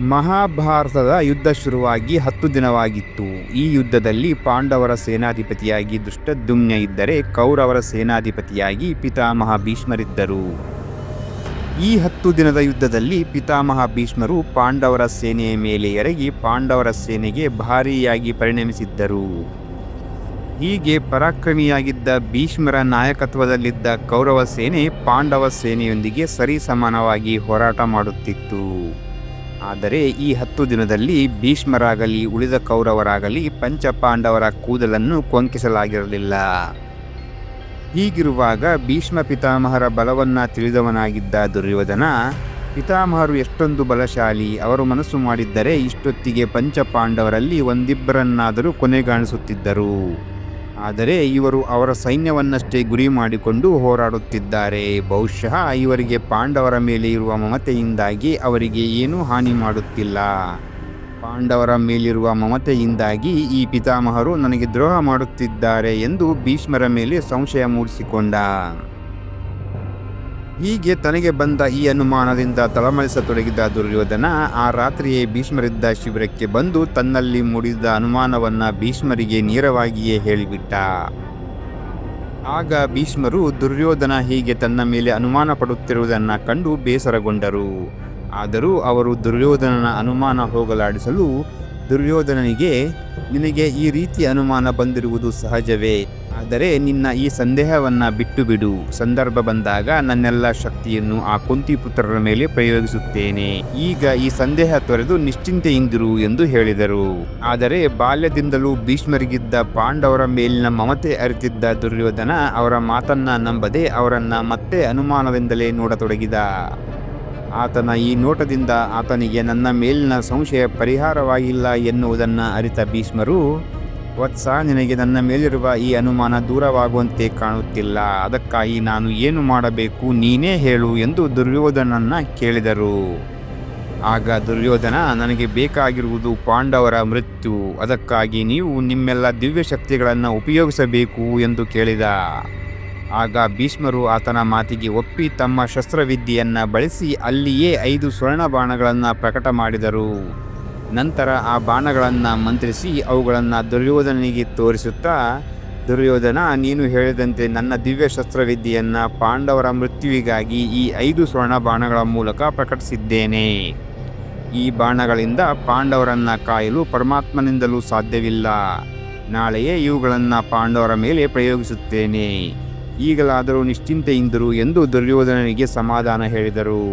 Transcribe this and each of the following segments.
ಮಹಾಭಾರತದ ಯುದ್ಧ ಶುರುವಾಗಿ ಹತ್ತು ದಿನವಾಗಿತ್ತು. ಈ ಯುದ್ಧದಲ್ಲಿ ಪಾಂಡವರ ಸೇನಾಧಿಪತಿಯಾಗಿ ದುಷ್ಟದ್ಯುಮ್ನ ಇದ್ದರೆ ಕೌರವರ ಸೇನಾಧಿಪತಿಯಾಗಿ ಪಿತಾಮಹ ಭೀಷ್ಮರಿದ್ದರು. ಈ ಹತ್ತು ದಿನದ ಯುದ್ಧದಲ್ಲಿ ಪಿತಾಮಹ ಭೀಷ್ಮರು ಪಾಂಡವರ ಸೇನೆಯ ಮೇಲೆ ಎರಗಿ ಪಾಂಡವರ ಸೇನೆಗೆ ಭಾರೀಯಾಗಿ ಪರಿಣಮಿಸಿದ್ದರು. ಹೀಗೆ ಪರಾಕ್ರಮಿಯಾಗಿದ್ದ ಭೀಷ್ಮರ ನಾಯಕತ್ವದಲ್ಲಿದ್ದ ಕೌರವ ಸೇನೆ ಪಾಂಡವ ಸೇನೆಯೊಂದಿಗೆ ಸರಿಸಮಾನವಾಗಿ ಹೋರಾಟ ಮಾಡುತ್ತಿತ್ತು. ಆದರೆ ಈ ಹತ್ತು ದಿನದಲ್ಲಿ ಭೀಷ್ಮರಾಗಲಿ, ಉಳಿದ ಕೌರವರಾಗಲಿ, ಪಂಚಪಾಂಡವರ ಕೂದಲನ್ನು ಕೊಂಕಿಸಲಾಗಿರಲಿಲ್ಲ. ಹೀಗಿರುವಾಗ ಭೀಷ್ಮ ಪಿತಾಮಹರ ಬಲವನ್ನು ತಿಳಿದವನಾಗಿದ್ದ ದುರ್ಯೋಧನ, ಪಿತಾಮಹರು ಎಷ್ಟೊಂದು ಬಲಶಾಲಿ, ಅವರು ಮನಸ್ಸು ಮಾಡಿದ್ದರೆ ಇಷ್ಟೊತ್ತಿಗೆ ಪಂಚಪಾಂಡವರಲ್ಲಿ ಒಂದಿಬ್ಬರನ್ನಾದರೂ ಕೊನೆಗಾಣಿಸುತ್ತಿದ್ದರು. ಆದರೆ ಇವರು ಅವರ ಸೈನ್ಯವನ್ನಷ್ಟೇ ಗುರಿ ಮಾಡಿಕೊಂಡು ಹೋರಾಡುತ್ತಿದ್ದಾರೆ. ಬಹುಶಃ ಇವರಿಗೆ ಪಾಂಡವರ ಮೇಲೆ ಇರುವ ಮಮತೆಯಿಂದಾಗಿ ಅವರಿಗೆ ಏನೂ ಹಾನಿ ಮಾಡುತ್ತಿಲ್ಲ. ಪಾಂಡವರ ಮೇಲಿರುವ ಮಮತೆಯಿಂದಾಗಿ ಈ ಪಿತಾಮಹರು ನನಗೆ ದ್ರೋಹ ಮಾಡುತ್ತಿದ್ದಾರೆ ಎಂದು ಭೀಷ್ಮರ ಮೇಲೆ ಸಂಶಯ ಮೂಡಿಸಿಕೊಂಡ. ಹೀಗೆ ತನಗೆ ಬಂದ ಈ ಅನುಮಾನದಿಂದ ತಳಮಳಿಸತೊಡಗಿದ ದುರ್ಯೋಧನ ಆ ರಾತ್ರಿಯೇ ಭೀಷ್ಮರಿದ್ದ ಶಿಬಿರಕ್ಕೆ ಬಂದು ತನ್ನಲ್ಲಿ ಮೂಡಿದ ಅನುಮಾನವನ್ನು ಭೀಷ್ಮರಿಗೆ ನೇರವಾಗಿಯೇ ಹೇಳಿಬಿಟ್ಟ. ಆಗ ಭೀಷ್ಮರು ದುರ್ಯೋಧನ ಹೀಗೆ ತನ್ನ ಮೇಲೆ ಅನುಮಾನ ಪಡುತ್ತಿರುವುದನ್ನು ಕಂಡು ಬೇಸರಗೊಂಡರು. ಆದರೂ ಅವರು ದುರ್ಯೋಧನನ ಅನುಮಾನ ಹೋಗಲಾಡಿಸಲು ದುರ್ಯೋಧನನಿಗೆ, ನಿನಗೆ ಈ ರೀತಿ ಅನುಮಾನ ಬಂದಿರುವುದು ಸಹಜವೇ? ಆದರೆ ನಿನ್ನ ಈ ಸಂದೇಹವನ್ನು ಬಿಟ್ಟು ಬಿಡು ಸಂದರ್ಭ ಬಂದಾಗ ನನ್ನೆಲ್ಲ ಶಕ್ತಿಯನ್ನು ಆ ಕುಂತಿಪುತ್ರರ ಮೇಲೆ ಪ್ರಯೋಗಿಸುತ್ತೇನೆ. ಈಗ ಈ ಸಂದೇಹ ತೊರೆದು ನಿಶ್ಚಿಂತೆಯಿಂದಿರು ಎಂದು ಹೇಳಿದರು. ಆದರೆ ಬಾಲ್ಯದಿಂದಲೂ ಭೀಷ್ಮರಿಗಿದ್ದ ಪಾಂಡವರ ಮೇಲಿನ ಮಮತೆ ಅರಿತಿದ್ದ ದುರ್ಯೋಧನ ಅವರ ಮಾತನ್ನ ನಂಬದೆ ಅವರನ್ನ ಮತ್ತೆ ಅನುಮಾನವೆಂದಲೇ ನೋಡತೊಡಗಿದ. ಆತನ ಈ ನೋಟದಿಂದ ಆತನಿಗೆ ನನ್ನ ಮೇಲಿನ ಸಂಶಯ ಪರಿಹಾರವಾಗಿಲ್ಲ ಎನ್ನುವುದನ್ನು ಅರಿತ ಭೀಷ್ಮರು, ವತ್ಸ, ನಿನಗೆ ನನ್ನ ಮೇಲಿರುವ ಈ ಅನುಮಾನ ದೂರವಾಗುವಂತೆ ಕಾಣುತ್ತಿಲ್ಲ. ಅದಕ್ಕಾಗಿ ನಾನು ಏನು ಮಾಡಬೇಕು ನೀನೇ ಹೇಳು ಎಂದು ದುರ್ಯೋಧನನ್ನು ಕೇಳಿದರು. ಆಗ ದುರ್ಯೋಧನ, ನನಗೆ ಬೇಕಾಗಿರುವುದು ಪಾಂಡವರ ಮೃತ್ಯು. ಅದಕ್ಕಾಗಿ ನೀವು ನಿಮ್ಮೆಲ್ಲ ದಿವ್ಯ ಶಕ್ತಿಗಳನ್ನು ಉಪಯೋಗಿಸಬೇಕು ಎಂದು ಕೇಳಿದ. ಆಗ ಭೀಷ್ಮರು ಆತನ ಮಾತಿಗೆ ಒಪ್ಪಿ ತಮ್ಮ ಶಸ್ತ್ರವಿದ್ಯೆಯನ್ನು ಬಳಸಿ ಅಲ್ಲಿಯೇ ಐದು ಸ್ವರ್ಣ ಬಾಣಗಳನ್ನು ಪ್ರಕಟ ಮಾಡಿದರು. ನಂತರ ಆ ಬಾಣಗಳನ್ನು ಮಂತ್ರಿಸಿ ಅವುಗಳನ್ನು ದುರ್ಯೋಧನಿಗೆ ತೋರಿಸುತ್ತಾ, ದುರ್ಯೋಧನ, ನೀನು ಹೇಳಿದಂತೆ ನನ್ನ ದಿವ್ಯ ಶಸ್ತ್ರವಿದ್ಯೆಯನ್ನು ಪಾಂಡವರ ಮೃತ್ಯುವಿಗಾಗಿ ಈ ಐದು ಸ್ವರ್ಣ ಬಾಣಗಳ ಮೂಲಕ ಪ್ರಕಟಿಸಿದ್ದೇನೆ. ಈ ಬಾಣಗಳಿಂದ ಪಾಂಡವರನ್ನು ಕಾಯಲು ಪರಮಾತ್ಮನಿಂದಲೂ ಸಾಧ್ಯವಿಲ್ಲ. ನಾಳೆಯೇ ಇವುಗಳನ್ನು ಪಾಂಡವರ ಮೇಲೆ ಪ್ರಯೋಗಿಸುತ್ತೇನೆ. ಈಗಲಾದರೂ ನಿಶ್ಚಿಂತೆಯಿಂದರು ಎಂದು ದುರ್ಯೋಧನನಿಗೆ ಸಮಾಧಾನ ಹೇಳಿದರು.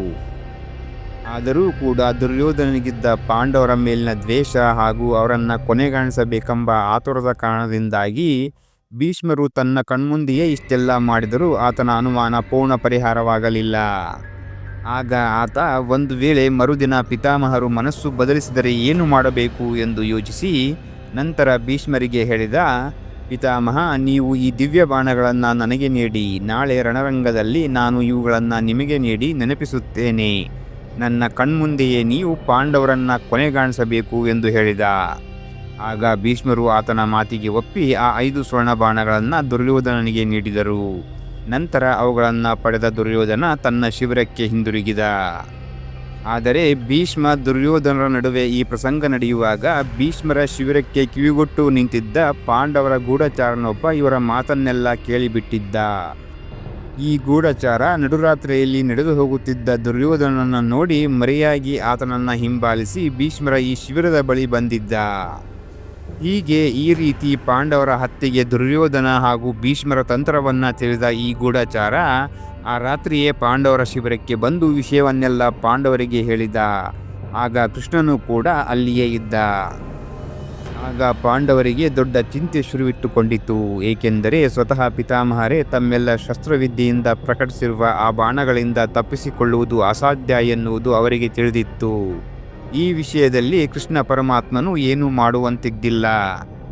ಆದರೂ ಕೂಡ ದುರ್ಯೋಧನನಿಗಿದ್ದ ಪಾಂಡವರ ಮೇಲಿನ ದ್ವೇಷ ಹಾಗೂ ಅವರನ್ನು ಕೊನೆಗಾಣಿಸಬೇಕೆಂಬ ಆತುರದ ಕಾರಣದಿಂದಾಗಿ ಭೀಷ್ಮರು ತನ್ನ ಕಣ್ಮುಂದೆಯೇ ಇಷ್ಟೆಲ್ಲ ಮಾಡಿದರೂ ಆತನ ಅನುಮಾನ ಪೂರ್ಣ ಪರಿಹಾರವಾಗಲಿಲ್ಲ. ಆಗ ಆತ ಒಂದು ವೇಳೆ ಮರುದಿನ ಪಿತಾಮಹರು ಮನಸ್ಸು ಬದಲಿಸಿದರೆ ಏನು ಮಾಡಬೇಕು ಎಂದು ಯೋಚಿಸಿ ನಂತರ ಭೀಷ್ಮರಿಗೆ ಹೇಳಿದ ಪಿತಾಮಹ, ನೀವು ಈ ದಿವ್ಯ ಬಾಣಗಳನ್ನು ನನಗೆ ನೀಡಿ. ನಾಳೆ ರಣರಂಗದಲ್ಲಿ ನಾನು ಇವುಗಳನ್ನು ನಿಮಗೆ ನೀಡಿ ನೆನಪಿಸುತ್ತೇನೆ. ನನ್ನ ಕಣ್ಮುಂದೆಯೇ ನೀವು ಪಾಂಡವರನ್ನು ಕೊನೆಗಾಣಿಸಬೇಕು ಎಂದು ಹೇಳಿದ. ಆಗ ಭೀಷ್ಮರು ಆತನ ಮಾತಿಗೆ ಒಪ್ಪಿ ಆ ಐದು ಸ್ವರ್ಣ ಬಾಣಗಳನ್ನು ದುರ್ಯೋಧನನಿಗೆ ನೀಡಿದರು. ನಂತರ ಅವುಗಳನ್ನು ಪಡೆದ ದುರ್ಯೋಧನ ತನ್ನ ಶಿಬಿರಕ್ಕೆ ಹಿಂದಿರುಗಿದ. ಆದರೆ ಭೀಷ್ಮ ದುರ್ಯೋಧನರ ನಡುವೆ ಈ ಪ್ರಸಂಗ ನಡೆಯುವಾಗ ಭೀಷ್ಮರ ಶಿಬಿರಕ್ಕೆ ಕಿವಿಗೊಟ್ಟು ನಿಂತಿದ್ದ ಪಾಂಡವರ ಗೂಢಚಾರನೊಬ್ಬ ಇವರ ಮಾತನ್ನೆಲ್ಲ ಕೇಳಿಬಿಟ್ಟಿದ್ದ. ಈ ಗೂಢಚಾರ ನಡುರಾತ್ರಿಯಲ್ಲಿ ನಡೆದು ಹೋಗುತ್ತಿದ್ದ ದುರ್ಯೋಧನನನ್ನು ನೋಡಿ ಮರೆಯಾಗಿ ಆತನನ್ನು ಹಿಂಬಾಲಿಸಿ ಭೀಷ್ಮರ ಈ ಶಿಬಿರದ ಬಳಿ ಬಂದಿದ್ದ. ಹೀಗೆ ಈ ರೀತಿ ಪಾಂಡವರ ಹತ್ಯೆಗೆ ದುರ್ಯೋಧನ ಹಾಗೂ ಭೀಷ್ಮರ ತಂತ್ರವನ್ನು ತಿಳಿದ ಈ ಗೂಢಚಾರ ಆ ರಾತ್ರಿಯೇ ಪಾಂಡವರ ಶಿಬಿರಕ್ಕೆ ಬಂದು ವಿಷಯವನ್ನೆಲ್ಲ ಪಾಂಡವರಿಗೆ ಹೇಳಿದ. ಆಗ ಕೃಷ್ಣನು ಕೂಡ ಅಲ್ಲಿಯೇ ಇದ್ದ. ಆಗ ಪಾಂಡವರಿಗೆ ದೊಡ್ಡ ಚಿಂತೆ ಶುರುವಿಟ್ಟುಕೊಂಡಿತು ಏಕೆಂದರೆ ಸ್ವತಃ ಪಿತಾಮಹರೇ ತಮ್ಮೆಲ್ಲ ಶಸ್ತ್ರವಿದ್ಯೆಯಿಂದ ಪ್ರಕಟಿಸಿರುವ ಆ ಬಾಣಗಳಿಂದ ತಪ್ಪಿಸಿಕೊಳ್ಳುವುದು ಅಸಾಧ್ಯ ಎನ್ನುವುದು ಅವರಿಗೆ ತಿಳಿದಿತ್ತು. ಈ ವಿಷಯದಲ್ಲಿ ಕೃಷ್ಣ ಪರಮಾತ್ಮನು ಏನೂ ಮಾಡುವಂತಿದ್ದಿಲ್ಲ.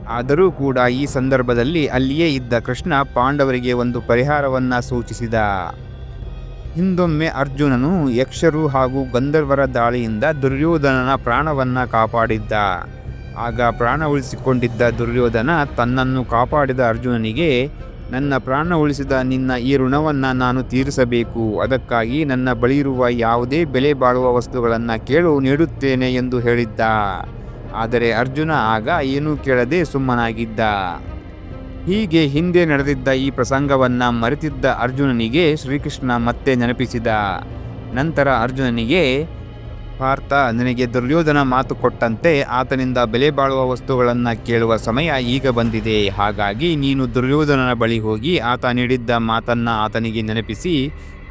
ಆದರೂ ಕೂಡ ಈ ಸಂದರ್ಭದಲ್ಲಿ ಅಲ್ಲಿಯೇ ಇದ್ದ ಕೃಷ್ಣ ಪಾಂಡವರಿಗೆ ಒಂದು ಪರಿಹಾರವನ್ನ ಸೂಚಿಸಿದ. ಹಿಂದೊಮ್ಮೆ ಅರ್ಜುನನು ಯಕ್ಷರು ಹಾಗೂ ಗಂಧರ್ವರ ದಾಳಿಯಿಂದ ದುರ್ಯೋಧನನ ಪ್ರಾಣವನ್ನು ಕಾಪಾಡಿದ್ದ. ಆಗ ಪ್ರಾಣ ಉಳಿಸಿಕೊಂಡಿದ್ದ ದುರ್ಯೋಧನ ತನ್ನನ್ನು ಕಾಪಾಡಿದ ಅರ್ಜುನನಿಗೆ, ನನ್ನ ಪ್ರಾಣ ಉಳಿಸಿದ ನಿನ್ನ ಈ ಋಣವನ್ನು ನಾನು ತೀರಿಸಬೇಕು. ಅದಕ್ಕಾಗಿ ನನ್ನ ಬಳಿಯಿರುವ ಯಾವುದೇ ಬೆಲೆ ಬಾಳುವ ವಸ್ತುಗಳನ್ನು ಕೇಳು, ನೀಡುತ್ತೇನೆ ಎಂದು ಹೇಳಿದ್ದ. ಆದರೆ ಅರ್ಜುನ ಆಗ ಏನೂ ಕೇಳದೆ ಸುಮ್ಮನಾಗಿದ್ದ. ಹೀಗೆ ಹಿಂದೆ ನಡೆದಿದ್ದ ಈ ಪ್ರಸಂಗವನ್ನ ಮರೆತಿದ್ದ ಅರ್ಜುನನಿಗೆ ಶ್ರೀಕೃಷ್ಣ ಮತ್ತೆ ನೆನಪಿಸಿದ ನಂತರ ಅರ್ಜುನನಿಗೆ, ಪಾರ್ಥ, ನನಗೆ ದುರ್ಯೋಧನ ಮಾತು ಕೊಟ್ಟಂತೆ ಆತನಿಂದ ಬೆಲೆ ಬಾಳುವ ವಸ್ತುಗಳನ್ನು ಕೇಳುವ ಸಮಯ ಈಗ ಬಂದಿದೆ. ಹಾಗಾಗಿ ನೀನು ದುರ್ಯೋಧನನ ಬಳಿ ಹೋಗಿ ಆತ ನೀಡಿದ್ದ ಮಾತನ್ನು ಆತನಿಗೆ ನೆನಪಿಸಿ,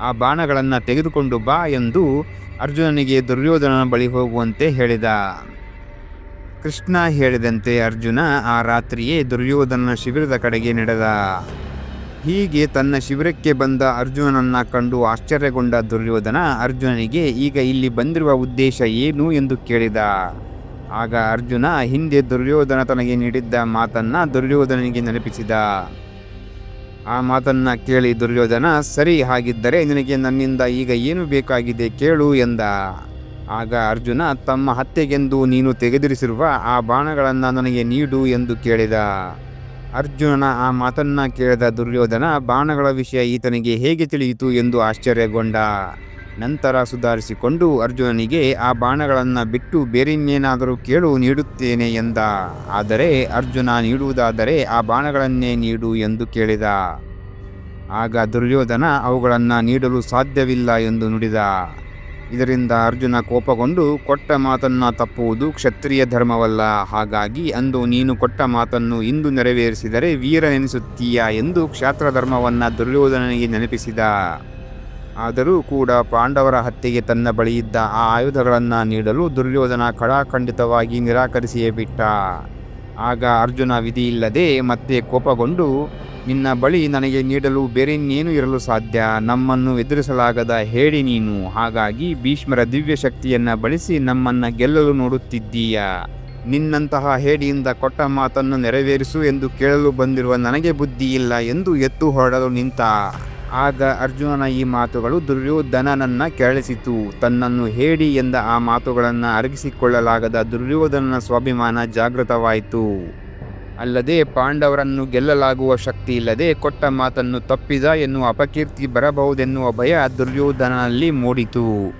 ಆ ಬಾಣಗಳನ್ನು ತೆಗೆದುಕೊಂಡು ಬಾ ಎಂದು ಅರ್ಜುನನಿಗೆ ದುರ್ಯೋಧನನ ಬಳಿ ಹೋಗುವಂತೆ ಹೇಳಿದ. ಕೃಷ್ಣ ಹೇಳಿದಂತೆ ಅರ್ಜುನ ಆ ರಾತ್ರಿಯೇ ದುರ್ಯೋಧನ ಶಿಬಿರದ ಕಡೆಗೆ ನಡೆದ. ಹೀಗೆ ತನ್ನ ಶಿಬಿರಕ್ಕೆ ಬಂದ ಅರ್ಜುನನನ್ನ ಕಂಡು ಆಶ್ಚರ್ಯಗೊಂಡ ದುರ್ಯೋಧನ ಅರ್ಜುನನಿಗೆ, ಈಗ ಇಲ್ಲಿ ಬಂದಿರುವ ಉದ್ದೇಶ ಏನು? ಎಂದು ಕೇಳಿದ. ಆಗ ಅರ್ಜುನ ಹಿಂದೆ ದುರ್ಯೋಧನ ತನಗೆ ನೀಡಿದ್ದ ಮಾತನ್ನು ದುರ್ಯೋಧನನಿಗೆ ನೆನಪಿಸಿದ. ಆ ಮಾತನ್ನು ಕೇಳಿ ದುರ್ಯೋಧನ, ಸರಿ, ಹಾಗಿದ್ದರೆ ನಿನಗೆ ನನ್ನಿಂದ ಈಗ ಏನು ಬೇಕಾಗಿದೆ ಕೇಳು ಎಂದ. ಆಗ ಅರ್ಜುನ ತಮ್ಮ ಹತ್ಯೆಗೆಂದು ನೀನು ತೆಗೆದಿರಿಸಿರುವ ಆ ಬಾಣಗಳನ್ನು ನನಗೆ ನೀಡು ಎಂದು ಕೇಳಿದ. ಅರ್ಜುನನ ಆ ಮಾತನ್ನ ಕೇಳಿದ ದುರ್ಯೋಧನ ಬಾಣಗಳ ವಿಷಯ ಈತನಿಗೆ ಹೇಗೆ ತಿಳಿಯಿತು ಎಂದು ಆಶ್ಚರ್ಯಗೊಂಡ. ನಂತರ ಸುಧಾರಿಸಿಕೊಂಡು ಅರ್ಜುನನಿಗೆ ಆ ಬಾಣಗಳನ್ನು ಬಿಟ್ಟು ಬೇರಿನ್ನೇನಾದರೂ ಕೇಳು ನೀಡುತ್ತೇನೆ ಎಂದ. ಆದರೆ ಅರ್ಜುನ ನೀಡುವುದಾದರೆ ಆ ಬಾಣಗಳನ್ನೇ ನೀಡು ಎಂದು ಕೇಳಿದ. ಆಗ ದುರ್ಯೋಧನ ಅವುಗಳನ್ನು ನೀಡಲು ಸಾಧ್ಯವಿಲ್ಲ ಎಂದು ನುಡಿದ. ಇದರಿಂದ ಅರ್ಜುನ ಕೋಪಗೊಂಡು ಕೊಟ್ಟ ಮಾತನ್ನು ತಪ್ಪುವುದು ಕ್ಷತ್ರಿಯ ಧರ್ಮವಲ್ಲ. ಹಾಗಾಗಿ ಅಂದು ನೀನು ಕೊಟ್ಟ ಮಾತನ್ನು ಇಂದು ನೆರವೇರಿಸಿದರೆ ವೀರನೆನಿಸುತ್ತೀಯಾ ಎಂದು ಕ್ಷಾತ್ರ ಧರ್ಮವನ್ನು ದುರ್ಯೋಧನನಿಗೆ ನೆನಪಿಸಿದ. ಆದರೂ ಕೂಡ ಪಾಂಡವರ ಹತ್ಯೆಗೆ ತನ್ನ ಬಳಿಯಿದ್ದ ಆ ಆಯುಧಗಳನ್ನು ನೀಡಲು ದುರ್ಯೋಧನ ಖಡಾಖಂಡಿತವಾಗಿ ನಿರಾಕರಿಸಿಯೇ ಬಿಟ್ಟ. ಆಗ ಅರ್ಜುನ ವಿಧಿಯಿಲ್ಲದೆ ಮತ್ತೆ ಕೋಪಗೊಂಡು, ನಿನ್ನ ಬಳಿ ನನಗೆ ನೀಡಲು ಬೇರೆ ಇನ್ನೇನು ಇರಲು ಸಾಧ್ಯ, ನಮ್ಮನ್ನು ಎದುರಿಸಲಾಗದ ಹೇಳಿ ನೀನು. ಹಾಗಾಗಿ ಭೀಷ್ಮರ ದಿವ್ಯ ಶಕ್ತಿಯನ್ನು ಬಳಸಿ ನಮ್ಮನ್ನು ಗೆಲ್ಲಲು ನೋಡುತ್ತಿದ್ದೀಯ. ನಿನ್ನಂತಹ ಹೇಡಿಯಿಂದ ಕೊಟ್ಟ ಮಾತನ್ನು ನೆರವೇರಿಸು ಎಂದು ಕೇಳಲು ಬಂದಿರುವ ನನಗೆ ಬುದ್ಧಿ ಇಲ್ಲ ಎಂದು ಎತ್ತು ಹೊರಡಲು ನಿಂತ. ಆಗ ಅರ್ಜುನನ ಈ ಮಾತುಗಳು ದುರ್ಯೋಧನನನ್ನ ಕೆರಳಿಸಿತು. ತನ್ನನ್ನು ಹೇಡಿ ಎಂದ ಆ ಮಾತುಗಳನ್ನು ಅರಗಿಸಿಕೊಳ್ಳಲಾಗದ ದುರ್ಯೋಧನನ ಸ್ವಾಭಿಮಾನ ಜಾಗೃತವಾಯಿತು. ಅಲ್ಲದೆ ಪಾಂಡವರನ್ನು ಗೆಲ್ಲಲಾಗುವ ಶಕ್ತಿ ಇಲ್ಲದೆ ಕೊಟ್ಟ ಮಾತನ್ನು ತಪ್ಪಿದ ಎನ್ನುವ ಅಪಕೀರ್ತಿ ಬರಬಹುದೆನ್ನುವ ಭಯ ದುರ್ಯೋಧನನಲ್ಲಿ ಮೂಡಿತು.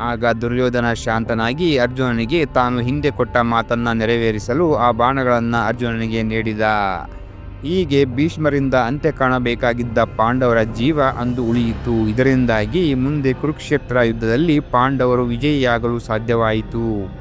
ಆಗ ದುರ್ಯೋಧನ ಶಾಂತನಾಗಿ ಅರ್ಜುನನಿಗೆ ತಾನು ಹಿಂದೆ ಕೊಟ್ಟ ಮಾತನ್ನು ನೆರವೇರಿಸಲು ಆ ಬಾಣಗಳನ್ನು ಅರ್ಜುನನಿಗೆ ನೀಡಿದ. ಹೀಗೆ ಭೀಷ್ಮರಿಂದ ಅಂತ್ಯ ಕಾಣಬೇಕಾಗಿದ್ದ ಪಾಂಡವರ ಜೀವ ಅಂದು ಉಳಿಯಿತು. ಇದರಿಂದಾಗಿ ಮುಂದೆ ಕುರುಕ್ಷೇತ್ರ ಯುದ್ಧದಲ್ಲಿ ಪಾಂಡವರು ವಿಜಯಿಯಾಗಲು ಸಾಧ್ಯವಾಯಿತು.